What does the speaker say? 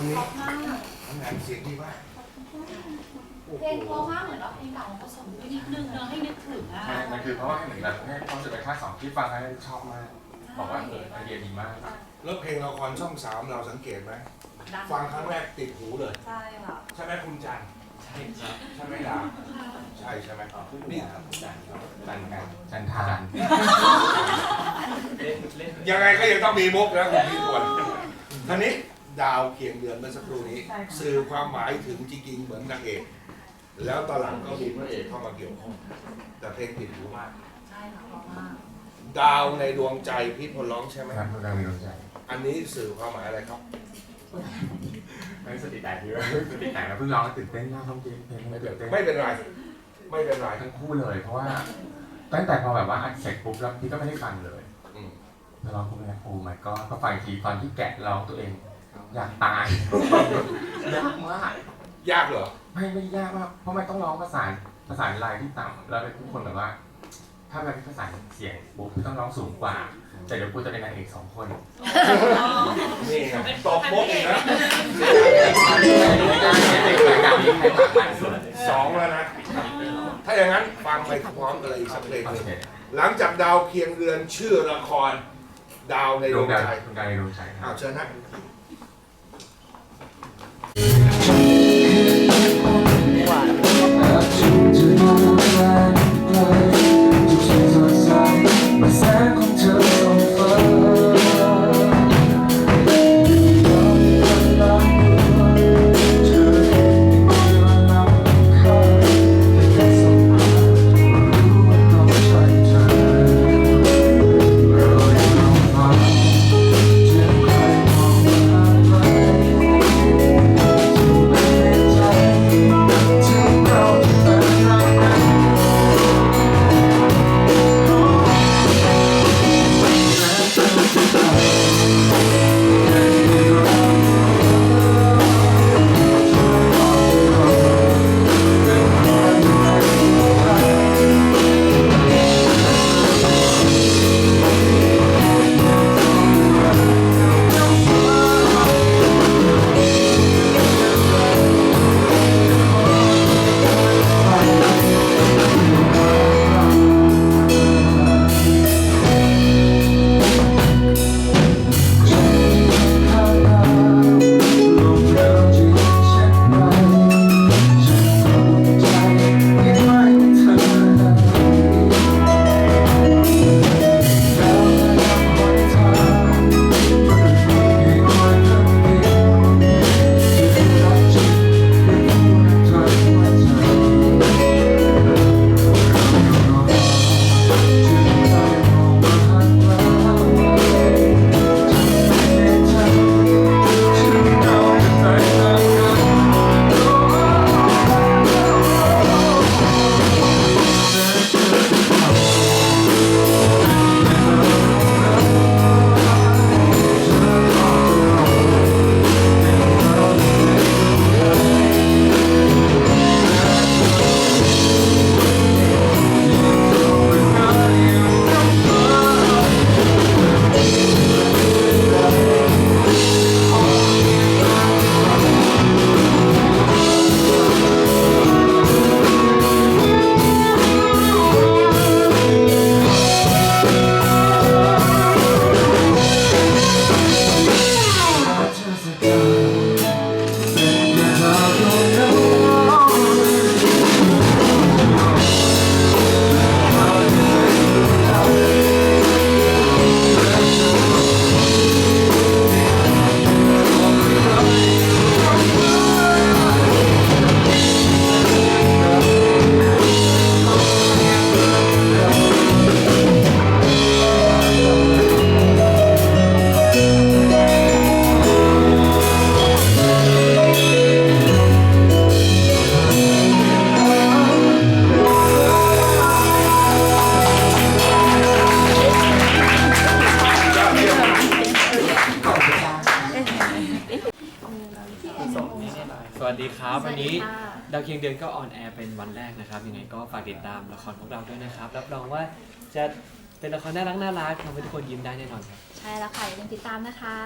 คนนี้ทำงานเสียงดีมากโอ้โหเพลงเพราะมากเหมือนว่าเพลงเก่าผสมด้วยนิดนึงเนอะให้นึกถึงอะใช่มันคือเพราะว่าเหมือนแบบให้ความรู้สึกเป็นภาคสองที่ฟังแล้วชอบมาก บอกว่าเออไอเดียดีมากแล้วเพลงละครช่องสามเราสังเกตไหมดังฟังครั้งแรกติดหูเลย ใช่ค่ะใช่ไหมคุณจันทร์ใช่ครับใช่ไหมดาใช่ใช่ไหมนี่จันจันกันจันทานยังไงก็ยังต้องมีมุกนะคุณพี่ควรท่านี้ ดาวเคียงเดือนเมื่อสักครู่นี้สื่อความหมายถึงจริงๆเหมือนนางเอก แล้วตอนหลังก็มีพระเอกเข้ามาเกี่ยวข้อง แต่เพลงติดหูมาก ใช่ค่ะเพราะมากดาวในดวงใจพี่พลร้องใช่ไหมครับกำลังมีดวงใจ อันนี้สื่อความหมายอะไรครับ ไม่สติแตกเยอะสติแตกแล้วเพิ่งร้องตื่นเต้นมากจริงเพลงไม่ไม่เป็ตื่นนเต้นไม่เป็นไร ไม่เป็นไรทั้งคู่เลย เพราะว่าตั้งแต่พอแบบว่าอัดเสร็จปุ๊บแล้วพี่ก็ไม่ได้ฟังเลยอืมพอร้องปุ๊บเนี่ยโอ้ my god ก็ฟังอีกทีตอนที่แกะร้องตัวเอง อยากตายยากมาก ยากเหรอ ไม่ไม่ยากมากเพราะมันต้องร้องภาษานภาษานลายที่ต่ำแล้วเป็นทุกคนแบบว่า ถ้ามันเป็นภาษานเสียงปุ๊บต้องร้องสูงกว่า แต่เดี๋ยวกูจะเป็นนางเอกสองคนนี่ไงตบมุกอีกนะไม่ได้เนี่ยเด็กรายการนี้ใครผ่านมันสุดสองแล้วนะ ถ้าอย่างนั้นฟังไปพร้อมกันเลยอีกสักเพลงโอหนึ่งเคหลังจากดาวเคียงเดือนชื่อละคร ดาวในในดดววงงใจใจดวงใจในดวงใจคอ้ารัวบเชิญนะ Yeah. ครับวันนี้ดาวเคียงเดือนก็ออนแอร์เป็นวันแรกนะครับยังไงก็ฝากติดตามละครพวกเราด้วยนะครับรับรองว่าจะเป็นละครน่ารักน่ารักทำให้ทุกคนยิ้มได้แน่นอนครับ ใช่แล้วค่ะอย่าลืมติดตามนะคะ